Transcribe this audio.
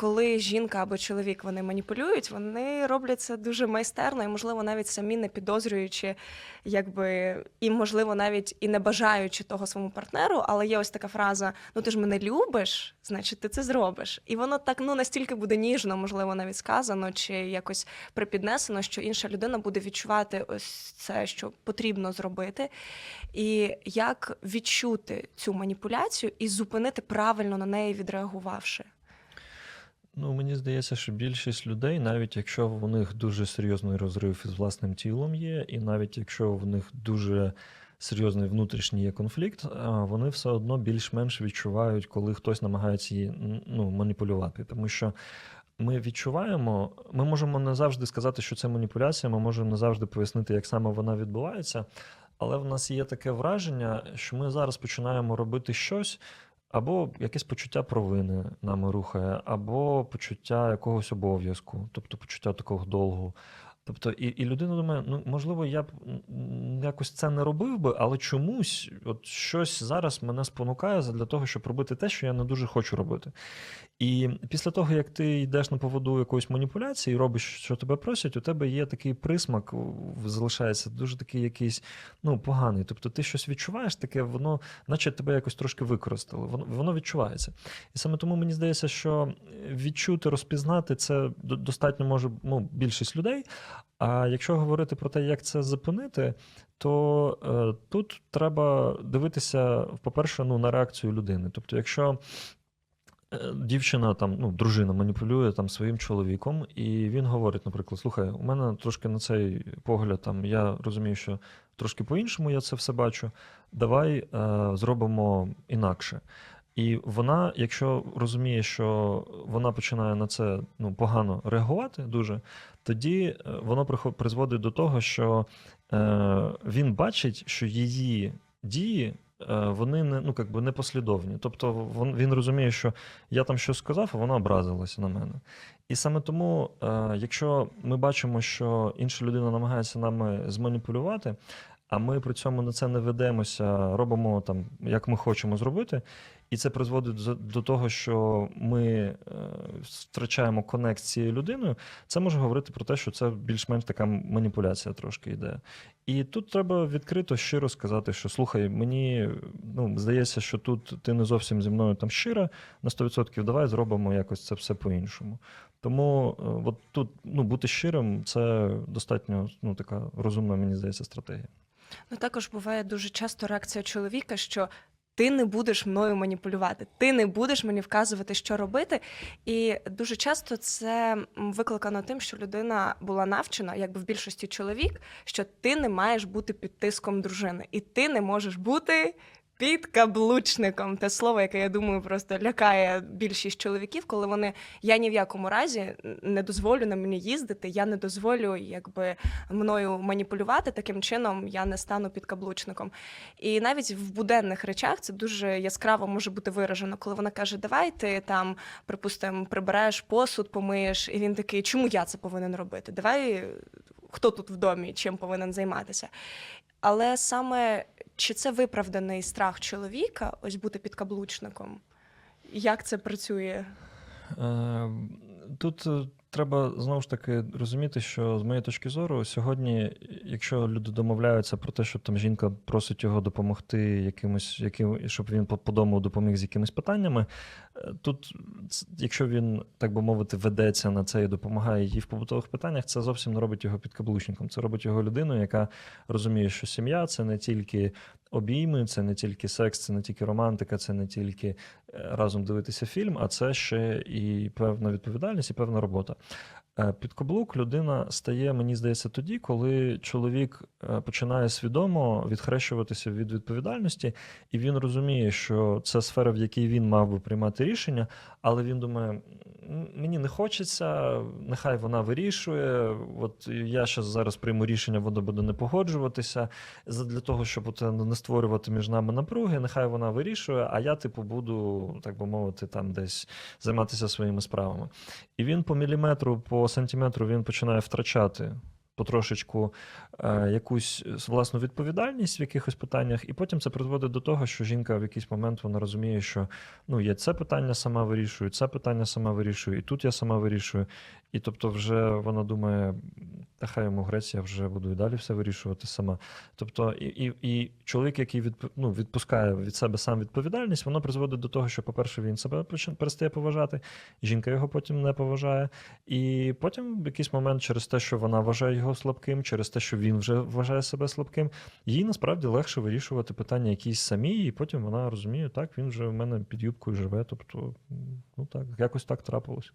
коли жінка або чоловік вони маніпулюють, вони роблять це дуже майстерно і, можливо, навіть самі не підозрюючи, якби і, можливо, навіть і не бажаючи того своєму партнеру, але є ось така фраза: ну ти ж мене любиш, значить ти це зробиш. І воно так ну настільки буде ніжно, можливо, навіть сказано чи якось припіднесено, що інша людина буде відчувати ось це, що потрібно зробити. І як відчути цю маніпуляцію і зупинити правильно на неї відреагувавши. Ну, мені здається, що більшість людей, навіть якщо в них дуже серйозний розрив із власним тілом є, і навіть якщо в них дуже серйозний внутрішній є конфлікт, вони все одно більш-менш відчувають, коли хтось намагається її ну, маніпулювати. Тому що ми відчуваємо, ми можемо не завжди сказати, що це маніпуляція, ми можемо не завжди пояснити, як саме вона відбувається. Але в нас є таке враження, що ми зараз починаємо робити щось, або якесь почуття провини нами рухає, або почуття якогось обов'язку, тобто почуття такого долгу. Тобто, і, і людина думає, ну можливо, я б якось це не робив би, але чомусь от щось зараз мене спонукає для того, щоб робити те, що я не дуже хочу робити. І після того, як ти йдеш на поводу якоїсь маніпуляції робиш, що тебе просять, у тебе є такий присмак, залишається дуже такий якийсь ну, поганий. Тобто ти щось відчуваєш таке, воно, наче тебе якось трошки використали. Воно, воно відчувається. І саме тому мені здається, що відчути, розпізнати це до- достатньо може ну, більшість людей. А якщо говорити про те, як це зупинити, то е, тут треба дивитися, по-перше, ну, на реакцію людини. Тобто, якщо е, дівчина, там, ну, дружина маніпулює там, своїм чоловіком, і він говорить, наприклад, слухай, у мене трошки на цей погляд, там, я розумію, що трошки по-іншому я це все бачу. Давай е, зробимо інакше. І вона, якщо розуміє, що вона починає на це ну, погано реагувати дуже, тоді е, воно призводить до того, що е, він бачить, що її дії. е, Вони не ну як би не послідовні. Тобто він, він розуміє, що я там щось сказав, а вона образилася на мене. І саме тому, е, якщо ми бачимо, що інша людина намагається нами зманіпулювати, а ми при цьому на це не ведемося, робимо там, як ми хочемо зробити, і це призводить до- того, що ми е, втрачаємо конект з цією людиною, це може говорити про те, що це більш-менш така маніпуляція трошки йде. І тут треба відкрито щиро сказати, що слухай, мені ну, здається, що тут ти не зовсім зі мною там щира на 100%, давай зробимо якось це все по-іншому. Тому е, от тут ну, бути щирим це достатньо ну, така розумна, мені здається, стратегія. Ну також буває дуже часто реакція чоловіка, що ти не будеш мною маніпулювати, ти не будеш мені вказувати, що робити. І дуже часто це викликано тим, що людина була навчена, якби в більшості чоловік, що ти не маєш бути під тиском дружини, і ти не можеш бути. Підкаблучником те слово, яке я думаю, просто лякає більшість чоловіків, коли вони я ні в якому разі не дозволю на мені їздити, я не дозволю якби мною маніпулювати. Таким чином я не стану підкаблучником. І навіть в буденних речах це дуже яскраво може бути виражено, коли вона каже: Давай ти там, припустимо, прибираєш посуд, помиєш, і він такий, чому я це повинен робити? Давай хто тут в домі, чим повинен займатися. Але саме чи це виправданий страх чоловіка, ось бути підкаблучником? Як це працює? Е, Тут е, треба знову ж таки розуміти, що з моєї точки зору, сьогодні, якщо люди домовляються про те, що там жінка просить його допомогти якимось, яким, щоб він по, дому допоміг з якимись питаннями, е, тут, якщо він, так би мовити, ведеться на це і допомагає їй в побутових питаннях, це зовсім не робить його підкаблучником. Це робить його людиною, яка розуміє, що сім'я це не тільки обійми, це не тільки секс, це не тільки романтика, це не тільки е, разом дивитися фільм, а це ще і певна відповідальність, і певна робота. Е, Під каблук людина стає, мені здається, тоді, коли чоловік е, починає свідомо відхрещуватися від відповідальності, і він розуміє, що це сфера, в якій він мав би приймати рішення, але він думає: «М, мені не хочеться, нехай вона вирішує. От я ще зараз прийму рішення, вона буде не погоджуватися. Для того, щоб от не створювати між нами напруги, нехай вона вирішує, а я, типу, буду, так би мовити, там десь займатися своїми справами. І він по міліметру, по сантиметру він починає втрачати потрошечку е, якусь власну відповідальність в якихось питаннях, і потім це призводить до того, що жінка в якийсь момент вона розуміє, що ну, я це питання сама вирішую, це питання сама вирішую, і тут я сама вирішую. І тобто, вже вона думає, та хай йому грець, я вже буду і далі все вирішувати сама. Тобто, і, і, і чоловік, який від, ну, відпускає від себе сам відповідальність, воно призводить до того, що, по-перше, він себе перестає поважати, жінка його потім не поважає. І потім в якийсь момент, через те, що вона вважає його слабким, через те, що він вже вважає себе слабким, їй насправді легше вирішувати питання якісь самі, і потім вона розуміє, так, він вже в мене під юбкою живе. Тобто, ну так, якось так трапилось.